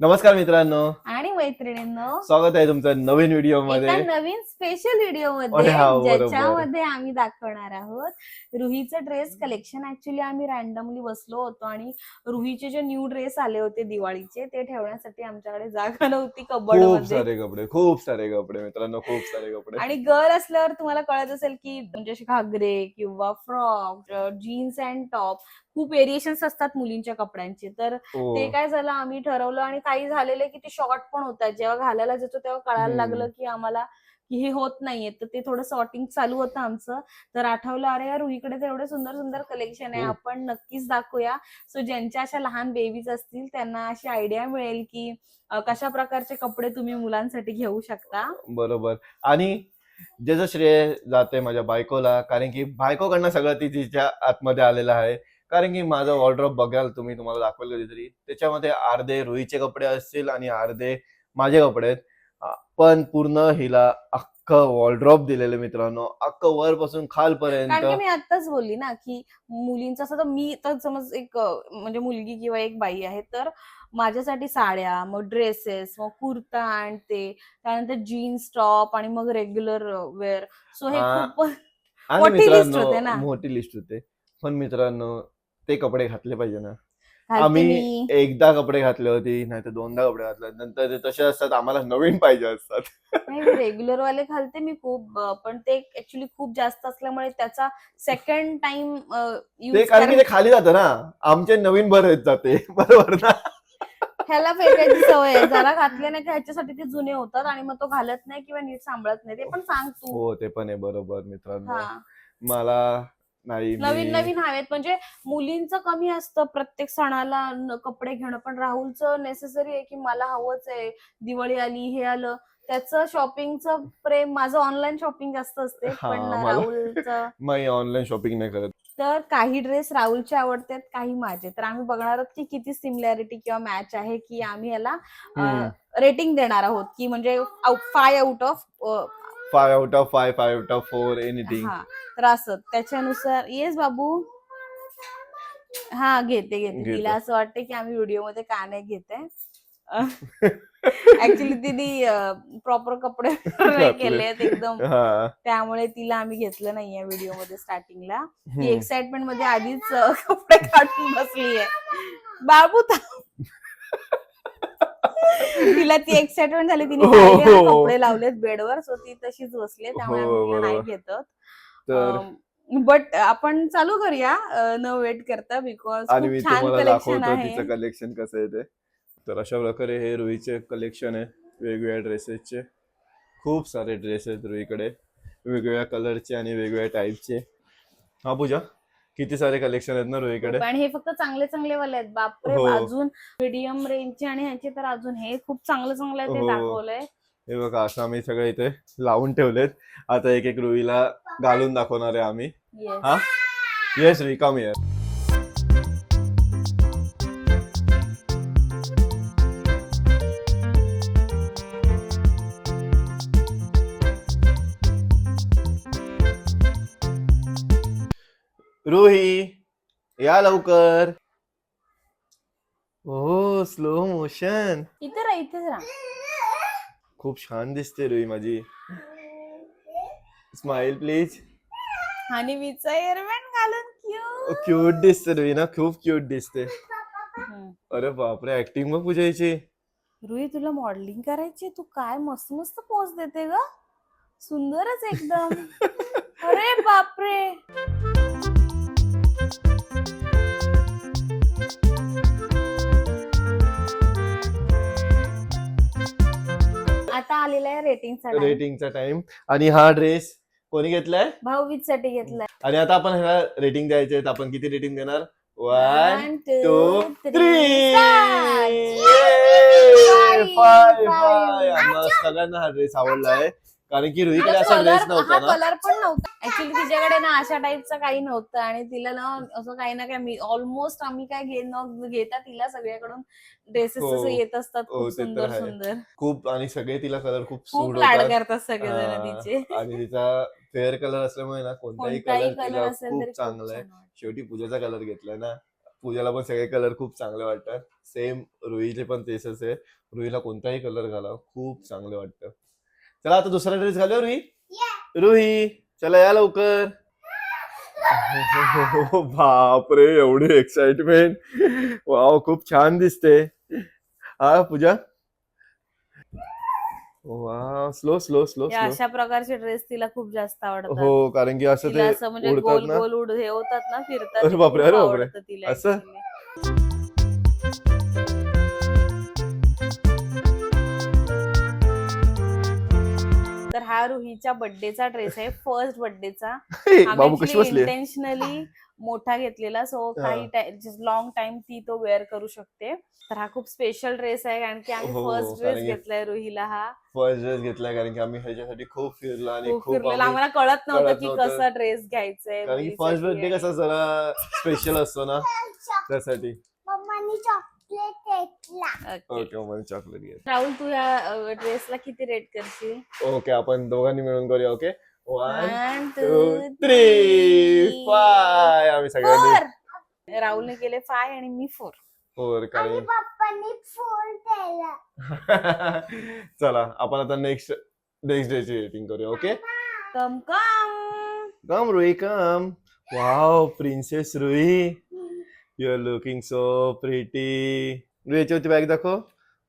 नमस्कार मित्रांनो मैत्रिणींनो. स्वागत आहे तुमचं नवीन व्हिडिओमध्ये नवीन स्पेशल व्हिडिओमध्ये. ज्याच्यामध्ये आम्ही दाखवणार आहोत रुहीचं ड्रेस कलेक्शन ऍक्च्युली आम्ही रॅन्डमली बसलो होतो आणि रुहीचे जे न्यू ड्रेस आले होते दिवाळीचे ते ठेवण्यासाठी आमच्याकडे जागा नव्हती कबड खूप सारे कपडे खूप सारे कपडे मित्रांनो खूप सारे कपडे. आणि गर्ल असल्यावर तुम्हाला कळत असेल की म्हणजे असे घागरे किंवा फ्रॉक जीन्स अँड टॉप खूप व्हेरिएशन्स असतात मुलींच्या कपड्यांचे. तर हो. ते काय झालं आम्ही ठरवलं आणि काही झालेले की ते शॉर्ट पण होतात. जेव्हा घालायला जातो तेव्हा कळायला. लागलं की आम्हाला की हे होत नाहीये. तर ते थोडं सॉर्टिंग चालू होतं आमचं. तर आठवलं अरे यार रुईकडे तर एवढं सुंदर सुंदर कलेक्शन आहे. खूप. आपण नक्कीच दाखवूया. सो ज्यांच्या अशा लहान बेबीज असतील त्यांना अशी आयडिया मिळेल की अं, कशा प्रकारचे कपडे तुम्ही मुलांसाठी घेऊ शकता. बरोबर. आणि ज्याचं श्रेय जाते माझ्या बायकोला कारण की बायकोकडनं सगळं ती तिच्या आतमध्ये आलेलं आहे. कारण की माझं वॉर्ड्रॉप बघाल तुम्ही तुम्हाला दाखवेल कधीतरी. त्याच्यामध्ये अर्धे रुईचे कपडे असतील आणि अर्धे माझे कपडे आहेत. पण पूर्ण हिला अख्खं वॉर्ड्रॉप दिलेलं मित्रांनो. अख्खं वरपासून कारण की खालपर्यंत मी आताच बोलली ना की मुलींचं असं तर मी तर समज एक अं, म्हणजे मुलगी किंवा एक बाई आहे तर माझ्यासाठी साड्या मग ड्रेसेस मग कुर्ता आणि ते त्यानंतर जीन्स टॉप आणि मग रेग्युलर वेअर सो हे हा. खूप आणि मोठी list होते मित्रांनो ना. मोठी लिस्ट होते. पण मित्रांनो ते कपडे घातले पाहिजे ना. आम्ही. एकदा कपडे घातले होती नाही तर दोनदा कपडे घातले नंतर ते तसे असतात आम्हाला नवीन पाहिजे असतात. रेग्युलर वाले घालते मी खूप पण ते ऍक्च्युली खूप जास्त असल्यामुळे त्याचा सेकंड टाइम ते कारण की ते खाली जातं ना. आमचे नवीन भर येत जाते. बरोबर ना? ह्याला फेकायची सवय आहे. जरा घातले नाही की ह्याच्यासाठी ते जुने होतात आणि मग तो घालत नाही किंवा नीट सांभाळत नाही. ते पण सांग तू. हो ते पण आहे. बरोबर मित्रांनो. मला नाही नवीन नवीन हवेत. म्हणजे मुलींचं कमी असतं प्रत्येक सणाला कपडे घेणं. पण राहुलचं नेसेसरी आहे की मला हवंच आहे. दिवाळी आली हे आलं. त्याचं शॉपिंगचं प्रेम माझं ऑनलाईन शॉपिंग जास्त असते. पण राहुलचं मी ऑनलाईन शॉपिंग नाही करत. तर काही ड्रेस राहुलचे आवडतात काही माझे. तर आम्ही बघणार आहोत की किती सिमिलॅरिटी किंवा मॅच आहे की आम्ही याला. रेटिंग देणार आहोत. की म्हणजे five out of five out of five five out of four anything हा तर असं. त्याच्यानुसार येस बाबू. हा घेते घेते. घेते. तिला असं वाटतं की आम्ही व्हिडिओमध्ये का नाही घेते ऍक्च्युली तिने प्रॉपर कपडे नाही केले आहेत एकदम. हा. त्यामुळे तिला आम्ही घेतलं नाहीये व्हिडिओमध्ये स्टार्टिंगला ती हम्म. एक्साइटमेंटमध्ये आधीच अं, कपडे काढून बसली आहे बाबू थांब. तिला ती एक्साइटमेंट झाली तिने हो, पाहिले ना हो. कपडे लावलेत बेडवर सो ती तशीच बसली त्यामुळे हो, आम्ही तिला नाही बरोबर. घेतो तर बट आपण चालू करूया न वेट करता बिकॉज आणि मी खूप छान तुम्हाला कलेक्शन दाखवतो आहे. तिचं कलेक्शन कसं आहे ते. तर अशा प्रकारे हे रुईचे कलेक्शन आहे वेगवेगळ्या ड्रेसेसचे खूप सारे ड्रेस आहेत रुईकडे वेगवेगळ्या कलरचे आणि वेगवेगळ्या टाईपचे हा पूजा. किती सारे कलेक्शन आहेत ना रुईकडे आणि हे फक्त चांगले चांगले वाले आहेत. बापरे हो. अजून मीडियम रेंजचे आणि ह्याचे तर अजून हे खूप चांगलं चांगलं आहे ते हो. दाखवलंय. हे बघा असं आम्ही सगळे इथे लावून ठेवलेत. आता एक एक रुईला घालून दाखवणार आहे आम्ही. Yes. हा? येस रुई कम रुही या लवकर. हो स्लो मोशन इथे राहा इथेच राहा. खूप छान दिसते रुई माझी. स्माइल प्लीज आणि मीचा एअरमॅन घालून क्यू क्यूट दिसते रुई ना खूप क्यूट दिसते. अरे बापरे ऍक्टिंग बघ पूजायची. रुई तुला मॉडेलिंग करायची तू काय मस्त मस्त पोच देते ग. सुंदरच एकदम. अरे बापरे. आलेला आहे रेटिंगचा रेटिंगचा टाइम आणि हा ड्रेस कोणी घेतलाय? भाऊबीजसाठी घेतलाय. आणि आता आपण ह्याला रेटिंग द्यायचे तर आपण किती रेटिंग देणार? One One, two two, three three, start. Five Five, five five. आम्हाला सगळ्यांना हा ड्रेस आवडला आहे कारण की रुईकडे असा ड्रेस नव्हता ना. कलर पण नव्हता. ऍक्च्युली तिच्याकडे ना अशा टाईपचं काही नव्हतं आणि तिला ना असं काही ना काही ऑलमोस्ट आम्ही काय घे न घेता तिला सगळ्याकडून ड्रेसेस हो. येत असतात. हो, खूप ते तर सुंदर आहे. सुंदर. खूप आणि सगळे तिला कलर खूप खूप सूट लाड होतात. करतात सगळेजण हा, तिचे. आणि तिचा फेअर कलर असल्यामुळे ना कोणताही कोणताही कलर कलर तिला असेल खूप तरी खूप चांगला आहे. छान वाटतं. शेवटी पूजाचा कलर घेतलाय ना. पूजाला पण सगळे कलर खूप चांगले वाटतात. सेम रुईचे पण तेसच आहे रुईला कोणताही कलर घाला खूप चांगले वाटतं. चला आता दुसरा ड्रेस घालूया रुई. रुही चला या लवकर. बापरे एवढी एक्साइटमेंट वाव खूप छान दिसते. हा पूजा. वा स्लो स्लो स्लो या अशा प्रकारचे ड्रेस तिला खूप जास्त आवडतात. हो कारण की असं तिला ते असं म्हणजे उडतात गोल ना. गोल उड हे होतात ना फिरतात अरे ते बापरे, खूप अरे बापरे. आवडतं तिला असं? actually. हा रुहीच्या बर्थडेचा ड्रेस आहे. फर्स्ट बर्थडेचा बाबू कशी बसली इंटेन्शनली मोठा घेतलेला. सो हा. काही लॉंग टाइम ती तो वेअर करू शकते. तर हा खूप स्पेशल ड्रेस आहे. कारण की आम्ही हो, फर्स्ट कारण ड्रेस घेतलाय रुहीला हा. फर्स्ट ड्रेस घेतलाय कारण की आम्ही ह्याच्यासाठी खूप फिरलो आणि खूप आम्हाला कळत नव्हतं की. कसा ड्रेस घ्यायचाय कारण की मुलीसाठी फर्स्ट बर्थडे कसा जरा स्पेशल असतो ना? त्यासाठी मम्मानी चॉकलेट घेतला Okay. ओके मला चॉकलेट घे. राहुल तू या ड्रेसला किती रेट करशील? ओके आपण दोघांनी मिळून करूया okay one two three five आम्ही सगळ्यांनी राहुलने केले फाय आणि मी फोर फोर केला. चला आपण आता नेक्स्ट नेक्स्ट डे ची रेटिंग करूया okay come come come Rui come wow princess Rui you are looking so pretty रुईची होती बॅग दाखव.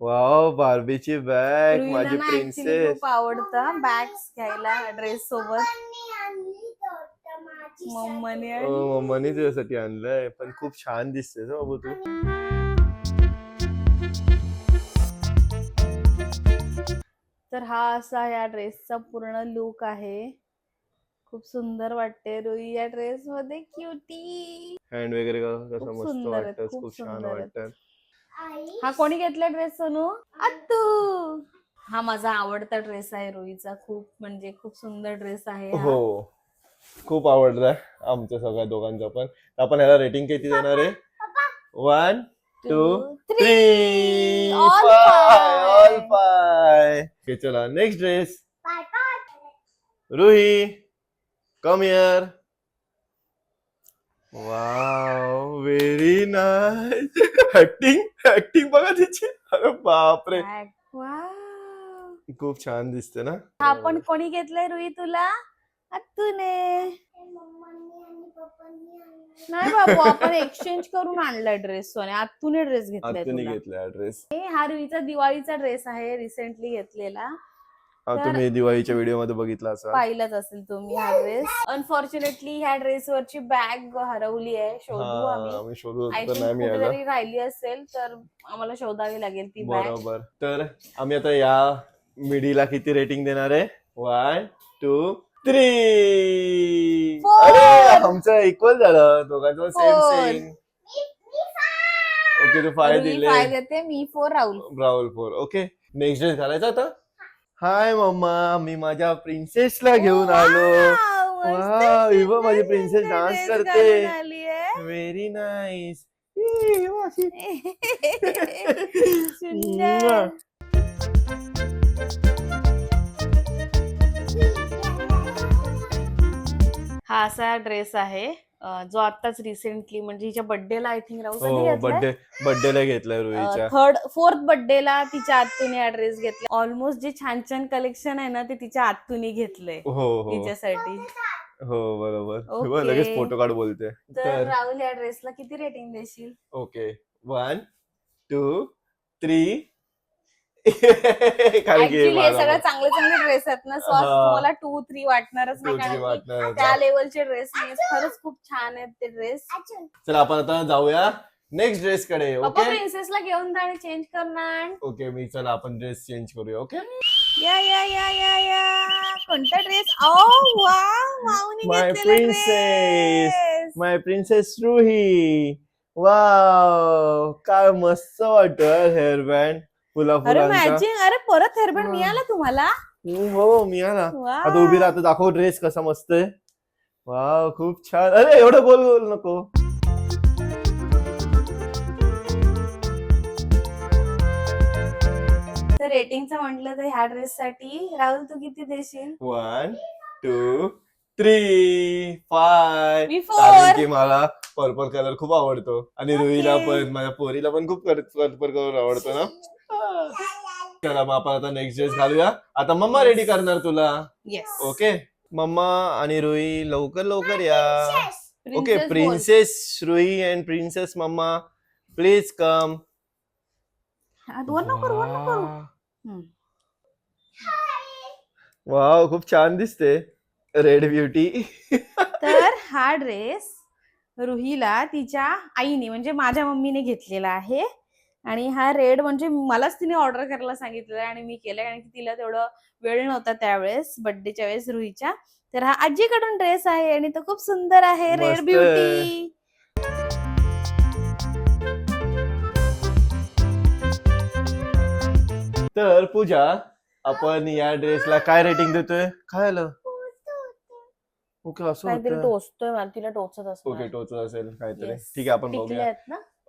वाव बार्बीची बॅग रुईला माझी ना प्रिन्सेस खूप आवडतं बॅग्स घ्यायला ड्रेस सोबत. मम्माने हो आणि- मम्मानी तुझ्यासाठी आणलंय. पण खूप छान दिसतेस हो बाबू तू. तर हा असा या ड्रेसचा पूर्ण लुक आहे. खूप सुंदर वाटते रुई या ड्रेस मध्ये क्युटी हँड वगैरे का- कसं खूप मस्त सुंदर आहेत, वाटतं खूप खूप छान सुंदर आहेत. वाटतं हा कोणी घेतला ड्रेस सोनू? अत्तू. हा माझा आवडता ड्रेस आहे रुईचा खूप म्हणजे खूप सुंदर ड्रेस आहे हा. हो. खूप आवडलाय आमच्या सगळ्या दोघांचा पण. आपण याला रेटिंग किती देणार आहे? One two three All five all चला next dress bye bye Ruhi come here wow very nice acting acting बघा तिची. अरे बापरे. खूप छान दिसते ना? हा पण कोणी घेतलाय रुई तुला? अत्तूने नाही बाबू आपण एक्सचेंज करून आणलाय ड्रेस सोने. आत्तूने ड्रेस घेतलाय आतून तुला. घेतलाय ड्रेस हे हा रुईचा दिवाळीचा ड्रेस आहे रिसेंटली घेतलेला. तुम्ही दिवाळीच्या व्हिडिओमध्ये बघितला असा पाहिलाच असेल तुम्ही हा ड्रेस अनफॉर्च्युनेटली ह्या ड्रेस वरची बॅग हरवली आहे. शोधू आम्ही. शोधू नाही राहिली असेल तर आम्हाला शोधावी लागेल ती बॅग बरोबर. तर आम्ही आता या मिडीला किती रेटिंग देणार आहे? One two three. अरे आमचं इक्वल झालं. दोघांचं सेम. सेम ओके तू फाय दिले. मी four Rahul. Rahul four okay next dress घालायचा आता? हाय मम्मा मी माझ्या प्रिन्सेसला घेऊन आलो. ही माझी dance dress करते. व्हेरी नाईस हा असा ड्रेस आहे. जो आताच रिसेंटली म्हणजे हिच्या बर्थडेला आय थिंक राहू हो बर्थडे बर्थडेला घेतलाय रुईच्या थर्ड फोर्थ बर्थडेला तिच्या आत्तूने हा ड्रेस घेतला. ऑलमोस्ट जे छान छान कलेक्शन आहे ना ते तिच्या आत्तूने घेतलंय. हो हो. तिच्यासाठी हो बरोबर. लगेच फोटो काढ बोलते. तर राहुल या ड्रेसला किती रेटिंग देशील? Okay one two three actually हे सगळं चांगले चांगले ड्रेस आहेत ना सो. तुम्हाला टू थ्री वाटणारच नाही कारण त्या. लेवलचे ड्रेस नाही खरंच खूप छान आहेत ते ड्रेस चला आपण आता जाऊया नेक्स्ट ड्रेस कडे पप्पा ओके प्रिन्सेसला घेऊन जा आणि चेंज करणार. ओके मी चला आपण ड्रेस चेंज करूया ओके या या या या या. कोणता ड्रेस ओ वा माऊनी princess. dress. My princess Ruhi wow काय मस्त वाटत हेअर बँड फुला अरे फुलांचा मॅचिंग अरे परत हेअरबँड. मिळाला तुम्हाला? हम्म, हो मी आला वा. आता उभी राहतो दाखव ड्रेस कसा मस्त आहे. वाव खूप छान. अरे एवढं बोल बोल नको. तर रेटिंगचं म्हटलं तर ह्या ड्रेस साठी राहुल तू किती देशील? वन टू थ्री फाय मी कारण फोर की मला पर्पल कलर खूप आवडतो. आणि रुईला. पण माझ्या पोरीला पण खूप पर्पल कलर आवडतो ना. चला मग आपण आता नेक्स्ट ड्रेस घालूया. आता मम्मा रेडी करणार तुला? येस ओके मम्मा आणि रुई लवकर लवकर या. Okay princess Rui and princess mama please come. Wow खूप छान दिसते. रेड ब्युटी तर हा ड्रेस रुहीला तिच्या आईने म्हणजे माझ्या मम्मीने घेतलेला आहे. आणि हा रेड म्हणजे मलाच तिने ऑर्डर करायला सांगितलं आणि मी केलं कारण की तिला तेवढं वेळ नव्हता त्यावेळेस बर्थडेच्या वेळेस रुहीच्या तर हा आजीकडून ड्रेस आहे आणि तो खूप सुंदर आहे रेड. ब्युटी. तर पूजा आपण या ड्रेसला काय रेटिंग देतोय? काय आलं? ओके असं काहीतरी होतं. टोचतोय मला तिला टोचत असतो ओके टोचत असेल काहीतरी. ठीक आहे आपण बघूया.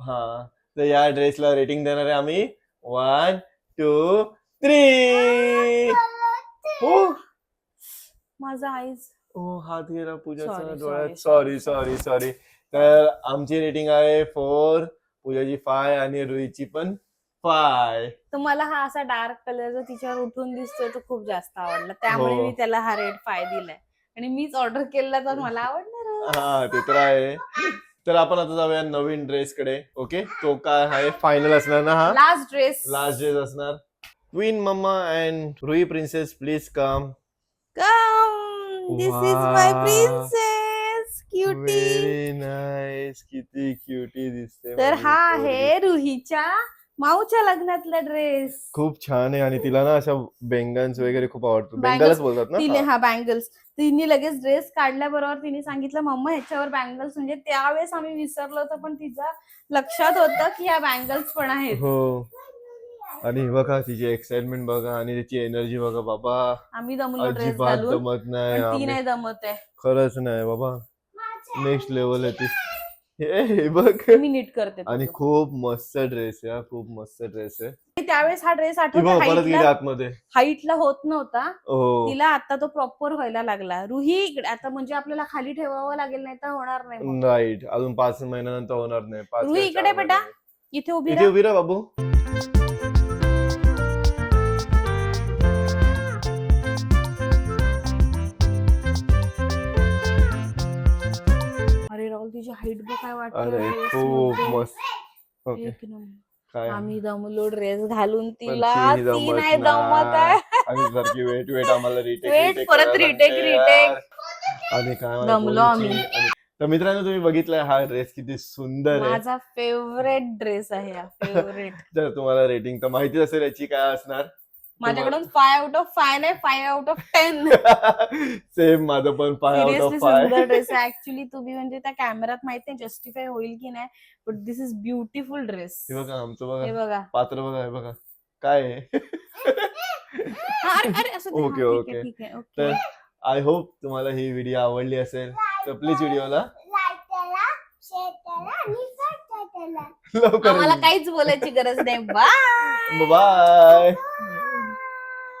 हा. तर या ड्रेसला रेटिंग देणार आहे आम्ही. वन टू थ्री हो माझा आईज ओ हात गेला पूजाचा डोळ्यात. सॉरी. सॉरी सॉरी तर आमची रेटिंग आहे फोर पूजाची फाय आणि रुईची पण फाय तर मला हा असा डार्क कलर जो तिच्यावर उठून दिसतोय तो खूप जास्त आवडला. त्यामुळे हो. मी त्याला हा रेड फाय दिलाय. आणि मीच ऑर्डर केला तर मला आवडणार हा ते तर आहे. तर आपण आता जाऊया नवीन ड्रेस कडे ओके तो काय आहे? फायनल असणार ना हा? लास्ट ड्रेस लास्ट ड्रेस असणार. Queen mama and Rui princess please come come this is my. Princess cutie very nice किती क्युटी दिसते तर हा. आहे रुहीच्या माऊच्या लग्नातला ड्रेस खूप छान आहे आणि तिला ना अशा बेंगन्स वगैरे खूप आवडतो बेंगलच बोलतात तिने ना हा बँगल्स तिने लगेच ड्रेस काढल्याबरोबर तिने सांगितलं मम्मा ह्याच्यावर बँगल्स म्हणजे त्यावेळेस आम्ही विसरलो होतो पण तिच्या लक्षात होतं की ह्या बँगल्स पण आहेत. हो. आणि हे बघा तिची एक्साइटमेंट बघा आणि तिची एनर्जी बघा बाबा. आम्ही दमलो ड्रेस अजिबात घालून. जमत नाही पण ती आम्ही- नाही दमत आहे. खरंच नाही बाबा. नेक्स्ट लेवल आहे ती. हे हे बघ. मी नीट करते आणि. खूप मस्त ड्रेस आहे हा, खूप मस्त ड्रेस आहे. आणि त्यावेळेस हा ड्रेस ती बघ परत गेली हाईटला आतमध्ये. हाईटला होत नव्हता. हो. तिला आता तो प्रॉपर व्हायला लागला. रुही इकडे- आता म्हणजे आपल्याला खाली ठेवावं लागेल नाही तर होणार नाही मग. राईट अजून पाच महिन्यानंतर होणार नाही. पाच रुही का इकडे बेटा. इथे उभी इथे राहा. उभी राहा बाबू. राहुल तुझी हाईट बघ काय वाटते अरे खूप. मस्त. ओके. काय? आम्ही दमलो ड्रेस घालून तिला. ती नाही दमत आहे. सारखी वेट वेट आम्हाला रिटेक Wait, परत retake, retake. आणि काय दमलो आम्ही. तर मित्रांनो तुम्ही बघितलाय हा ड्रेस किती सुंदर आहे. माझा फेवरेट ड्रेस आहे हा. फेवरेट जर तुम्हाला रेटिंग तर माहितीच असेल याची काय असणार. माझ्याकडून फाय आउट ऑफ फाय नाही five out of ten same माझं पण five out of five dress आहे. ऍक्च्युली तुम्ही म्हणजे त्या कॅमेरात माहीत नाही जस्टिफाय होईल की नाही but this is beautiful dress हे बघा आमचं हे बघा. बघा पात्र बघा हे बघा. काय आहे? हा, अरे अरे असं ओके, ठीक आहे, ओके. आहे तर ओके आय होप तुम्हाला ही व्हिडिओ आवडली असेल. तर प्लीज व्हिडिओला लाईक करा शेअर करा आणि सबस्क्राईब करा लवकर आम्हाला काहीच बोलायची गरज नाही. Bye bye